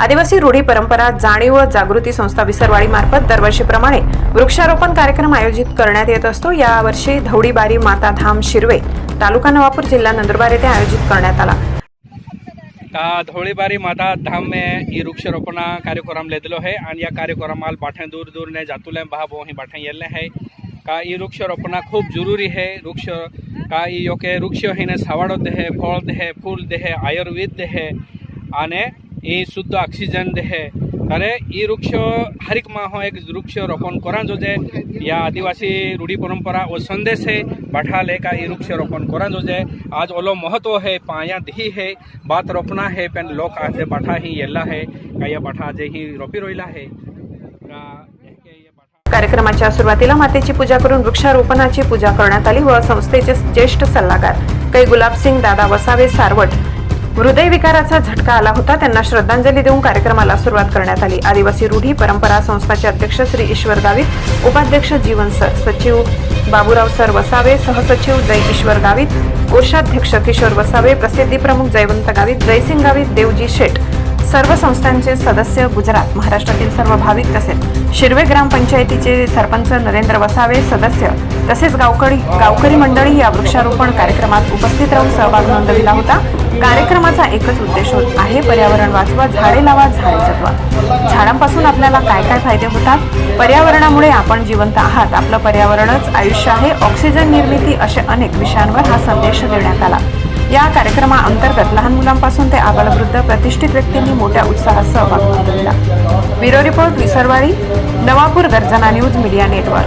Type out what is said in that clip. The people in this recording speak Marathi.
आदिवासी रूढी परंपरा जाणीव व जागृती संस्था विसरवाडी मार्फत दरवर्षीप्रमाणे वृक्षारोपण कार्यक्रम आयोजित करण्यात येत असतो. यावर्षी धवडीबारी माता धाम शिरवे तालुका नवापूर जिल्हा नंदुरबार येथे आयोजित करण्यात आला. का धवळीबारी माता धाम में ई वृक्षारोपण कार्यक्रम लेदलो है आणि या कार्यक्रमाला बाठे दूर दूर ने जातुले बहाबो ही बाठे येले है। का ई वृक्षारोपण खूप जरूरी है। वृक्ष का ई योके वृक्ष हिने सावाडो देहे फळ देहे फूल देहे आयुर्वेद है। आणि એ શુદ્ધ ઓક્સિજન દેહે ત્યારે એ વૃક્ષ હરેક માં એક વૃક્ષ રોપણ કરા જોજે या आदिवासी रूढी परंपरा व संदेश है बाठा लेका ई वृक्ष रोपण करा जोजे आज ओलो महत्व है पाया दी है बात रोपना है पेन लोक आज बाठा ही येला है का या बाठा आज ही रोपी रोईला है का एके ये बाठा कार्यक्रमाच्या सुरुवातीला मातेची पूजा करून वृक्षारोपणाची पूजा करण्यात आली व संस्थेचे ज्येष्ठ सल्लागार कै गुलाबसिंग दादा वसावे सारवट हृदयविकाराचा झटका आला होता. त्यांना श्रद्धांजली देऊन कार्यक्रमाला सुरुवात करण्यात आली. आदिवासी रूढी परंपरा संस्थाचे अध्यक्ष श्री ईश्वर गावित उपाध्यक्ष जीवन सर सचिव बाबूराव सर वसावे सहसचिव जय ईश्वर गावित कोषाध्यक्ष किशोर वसावे प्रसिद्धी प्रमुख जयवंत गावित जयसिंग गावित देवजी शेठ सर्व संस्थांचे सदस्य गुजरात महाराष्ट्रातील सर्व भाविक तसेच शिरवे ग्रामपंचायतीचे सरपंच नरेंद्र वसावे सदस्य तसेच गावकरी गावकरी मंडळी या वृक्षारोपण कार्यक्रमात उपस्थित राहून सहभाग नोंदविला होता. कार्यक्रमाचा एकच उद्देश होत आहे पर्यावरण वाचवा झाडे लावा झाडे जगवा. झाडांपासून आपल्याला काय काय फायदे होतात? पर्यावरणामुळे आपण जिवंत आहात. आपलं पर्यावरणच आयुष्य आहे. ऑक्सिजन निर्मिती असे अनेक विषयांवर हा संदेश देण्यात आला. या कार्यक्रमाअंतर्गत लहान मुलांपासून ते आबालवृद्ध प्रतिष्ठित व्यक्तींनी मोठ्या उत्साहात सहभाग नोंदविला. Bureau report Visarwadi Navapur Garjana news media network.